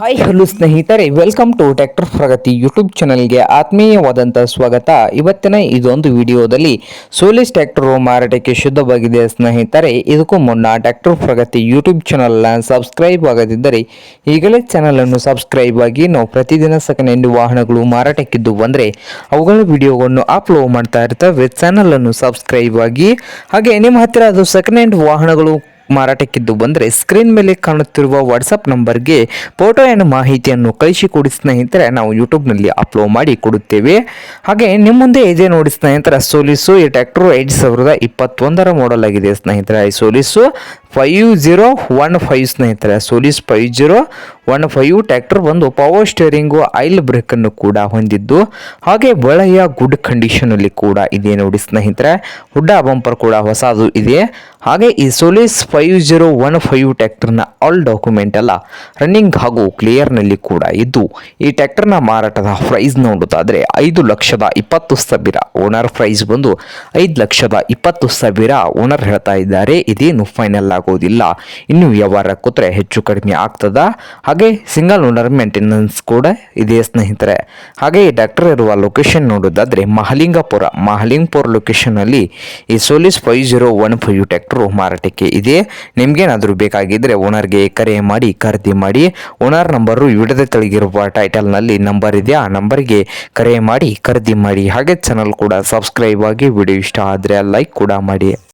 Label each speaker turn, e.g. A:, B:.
A: Hi hello ಸ್ನೇಹಿತರೆ. Welcome to tractor Pragati YouTube ಚಾನಲ್ಗೆ ಆತ್ಮೀಯವಾದಂಥ ಸ್ವಾಗತ. ಇವತ್ತಿನ ಇದೊಂದು ವಿಡಿಯೋದಲ್ಲಿ ಸೋಲಿಸ್ ಟ್ರ್ಯಾಕ್ಟರ್ ಮಾರಾಟಕ್ಕೆ ಶುದ್ಧವಾಗಿದೆ ಸ್ನೇಹಿತರೆ. ಇದಕ್ಕೂ ಮುನ್ನ ಟ್ರ್ಯಾಕ್ಟರ್ ಪ್ರಗತಿ ಯೂಟ್ಯೂಬ್ ಚಾನಲ್ನ ಸಬ್ಸ್ಕ್ರೈಬ್ ಆಗದಿದ್ದರೆ ಈಗಲೇ ಚಾನಲನ್ನು ಸಬ್ಸ್ಕ್ರೈಬ್ ಆಗಿ ನಾವು ಪ್ರತಿದಿನ ಸೆಕೆಂಡ್ ವಾಹನಗಳು ಮಾರಾಟಕ್ಕಿದ್ದು ಬಂದರೆ ಅವುಗಳ ವಿಡಿಯೋವನ್ನು ಅಪ್ಲೋಡ್ ಮಾಡ್ತಾ ಇರ್ತವೆ. ಚಾನಲನ್ನು ಸಬ್ಸ್ಕ್ರೈಬ್ ಆಗಿ. ಹಾಗೆ ನಿಮ್ಮ ಹತ್ತಿರ ಅದು ಸೆಕೆಂಡ್ ಹ್ಯಾಂಡ್ ವಾಹನಗಳು ಮಾರಾಟಕ್ಕಿದ್ದು ಬಂದರೆ ಸ್ಕ್ರೀನ್ ಮೇಲೆ ಕಾಣುತ್ತಿರುವ ವಾಟ್ಸಪ್ ನಂಬರ್ಗೆ ಫೋಟೋ ಏನು ಮಾಹಿತಿಯನ್ನು ಕಳಿಸಿಕೊಡಿ ಸ್ನೇಹಿತರೆ, ನಾವು ಯೂಟ್ಯೂಬ್ನಲ್ಲಿ ಅಪ್ಲೋಡ್ ಮಾಡಿ ಕೊಡುತ್ತೇವೆ. ಹಾಗೆ ನಿಮ್ಮ ಮುಂದೆ ಇದೆ ನೋಡಿ ಸ್ನೇಹಿತರ, ಸೋಲಿಸು ಈ ಟ್ಯಾಕ್ಟ್ರು ಐದು ಸಾವಿರದ ಇಪ್ಪತ್ತೊಂದರ ಮಾಡಲ್ ಆಗಿದೆ ಸ್ನೇಹಿತರೆ. ಈ Solis five zero one five ಸ್ನೇಹಿತರೆ, Solis five zero one five tractor ಬಂದು ಪವರ್ ಸ್ಟೇರಿಂಗು ಆಯಿಲ್ ಬ್ರೇಕನ್ನು ಕೂಡ ಹೊಂದಿದ್ದು, ಹಾಗೆ ಬಳೆಯ ಗುಡ್ ಕಂಡೀಷನಲ್ಲಿ ಕೂಡ ಇದೆ ನೋಡಿ ಸ್ನೇಹಿತರೆ. ಹುಡ್ಡ ಬಂಪರ್ ಕೂಡ ಹೊಸದು ಇದೆ. ಹಾಗೆ ಈ Solis five zero one five ಟ್ಯಾಕ್ಟರ್ನ all document ಎಲ್ಲ ರನ್ನಿಂಗ್ ಹಾಗೂ ಕ್ಲಿಯರ್ನಲ್ಲಿ ಕೂಡ ಇದ್ದು, ಈ ಟ್ಯಾಕ್ಟರ್ನ ಮಾರಾಟದ ಪ್ರೈಸ್ ನೋಡೋದಾದರೆ ಐದು ಲಕ್ಷದ ಇಪ್ಪತ್ತು ಸಾವಿರ. ಓನರ್ ಪ್ರೈಸ್ ಬಂದು ಐದು ಲಕ್ಷದ ಇಪ್ಪತ್ತು ಸಾವಿರ ಓನರ್ ಹೇಳ್ತಾ ಇದ್ದಾರೆ. ಇದೇನು ಫೈನಲ್ ಆಗೋದಿಲ್ಲ. ಇನ್ನು ವ್ಯವಹಾರ ಕೂತ್ರೆ ಹೆಚ್ಚು ಕಡಿಮೆ ಆಗ್ತದ. ಹಾಗೆ ಸಿಂಗಲ್ ಓನರ್ ಮೇಂಟೆನೆನ್ಸ್ ಕೂಡ ಇದೆ ಸ್ನೇಹಿತರೆ. ಹಾಗೆ ಡಾಕ್ಟರ್ ಇರುವ ಲೊಕೇಶನ್ ನೋಡೋದಾದರೆ ಮಹಲಿಂಗಪುರ. ಮಹಲಿಂಗಪುರ ಲೊಕೇಶನಲ್ಲಿ ಈ Solis five zero one five tractor ಮಾರಾಟಕ್ಕೆ ಇದೆ. ನಿಮಗೇನಾದರೂ ಬೇಕಾಗಿದ್ದರೆ ಓನರ್ಗೆ ಕರೆ ಮಾಡಿ, ಖರೀದಿ ಮಾಡಿ. ಓನರ್ ನಂಬರು ವಿಡದ ತೆಳಗಿರುವ ಟೈಟಲ್ನಲ್ಲಿ ನಂಬರ್ ಇದೆ ಆ ನಂಬರ್ಗೆ ಕರೆ ಮಾಡಿ, ಖರೀದಿ ಮಾಡಿ. ಹಾಗೆ ಚಾನಲ್ ಕೂಡ ಸಬ್ಸ್ಕ್ರೈಬ್ ಆಗಿ ವಿಡಿಯೋ ಇಷ್ಟ ಆದರೆ ಲೈಕ್ ಕೂಡ ಮಾಡಿ.